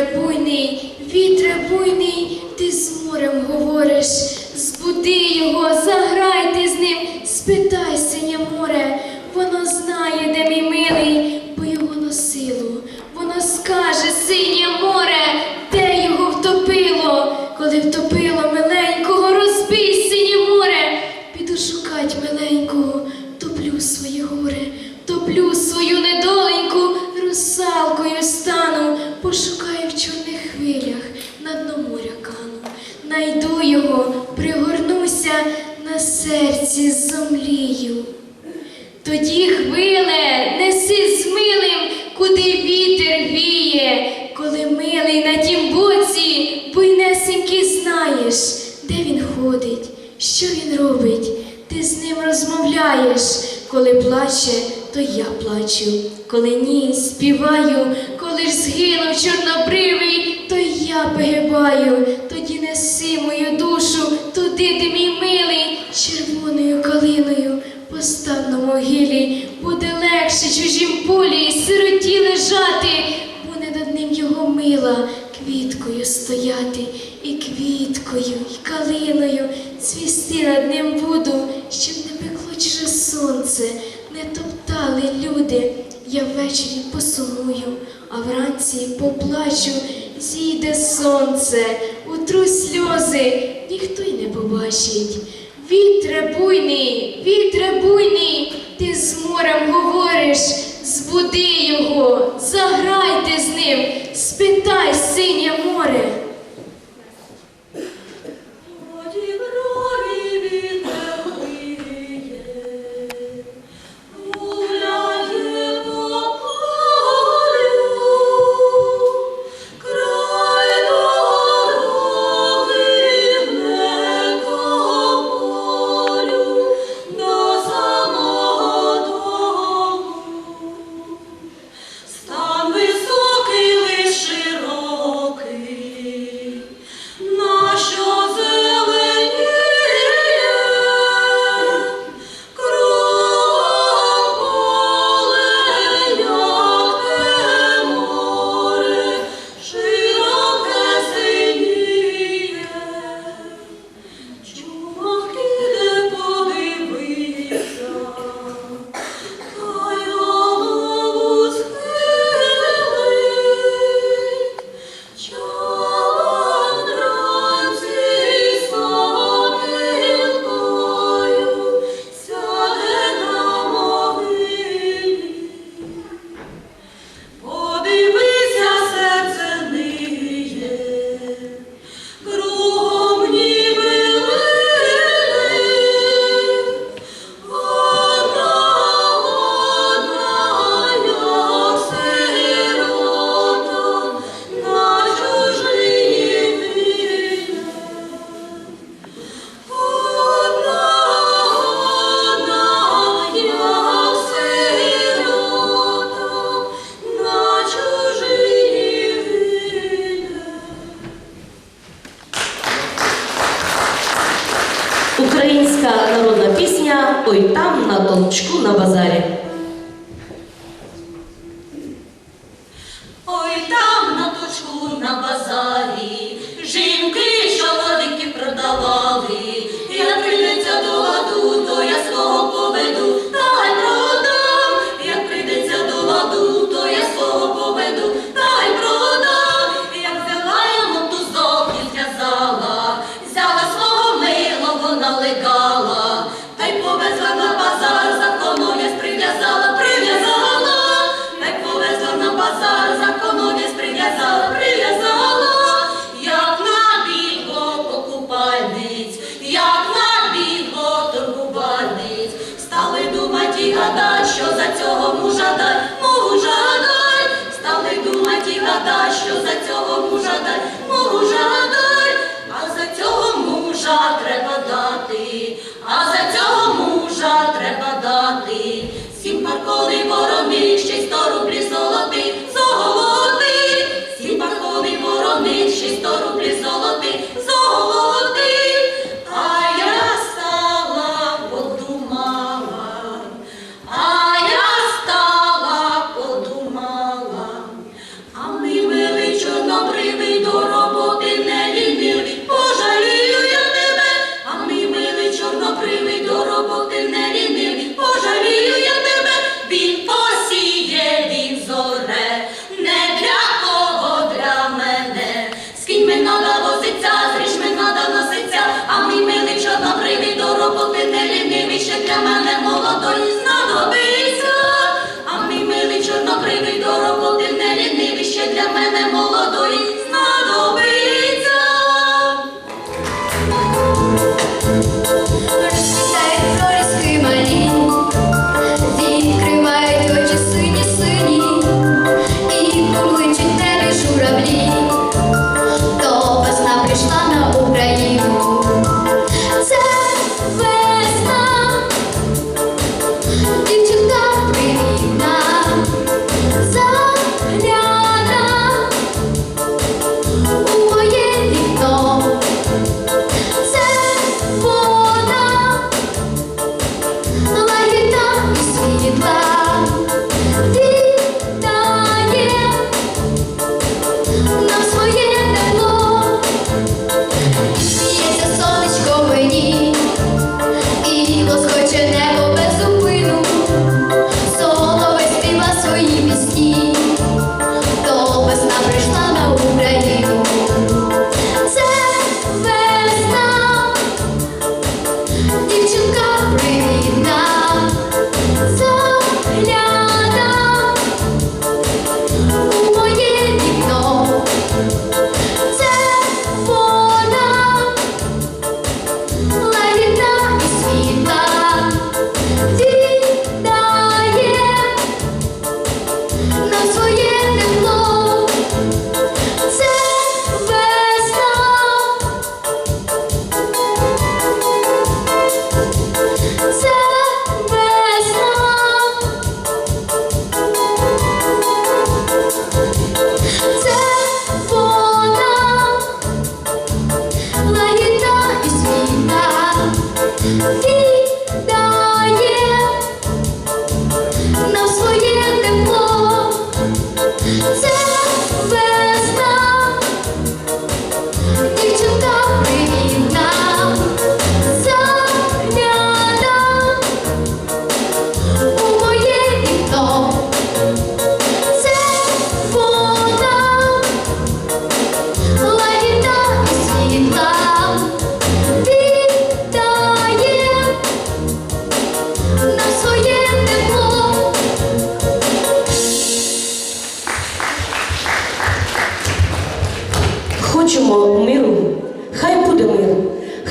вітре буйний, вітре буйний, ти з морем говориш, збуди його, заграйте з ним, спитай синє море, воно знає, де мій милий, бо його силу, воно скаже, синє море, де його втопило, коли втопило миленького, розбій, синє море, піду шукать миленького, топлю своє горе, топлю свою недоленьку, русалкою стану, пошукай. Найду його, пригорнуся, на серці зомлію. Тоді хвиле, неси з милим, куди вітер віє, коли милий на тім боці, буйнесенький знаєш, де він ходить, що він робить, ти з ним розмовляєш, коли плаче, то я плачу, коли ні, співаю, коли ж згинув чорнобривий, то я погибаю, тоді неси мою душу туди, де мій милий, червоною калиною. Постав на могилі, буде легше чужім полі, сироті лежати, буде над ним його мила, квіткою стояти, і квіткою, і калиною цвісти над ним буду, щоб не пекло чуже сонце, не топтали люди. Я ввечері посумую, а вранці поплачу, зійде сонце, утру сльози, ніхто й не побачить. Вітре буйний, вітре буйний, ти з морем говориш, збуди його, заграйте з ним, спитай синє море. Милого для мене молода.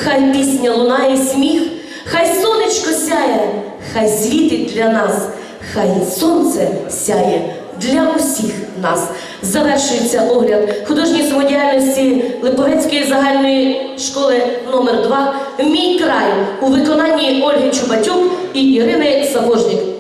хай пісня лунає сміх, хай сонечко сяє, хай світить для нас, хай сонце сяє для усіх нас. Завершується огляд художньої самодіяльності Липовецької загальної школи номер 2 Мій край у виконанні Ольги Чубатюк і Ірини Савожнік.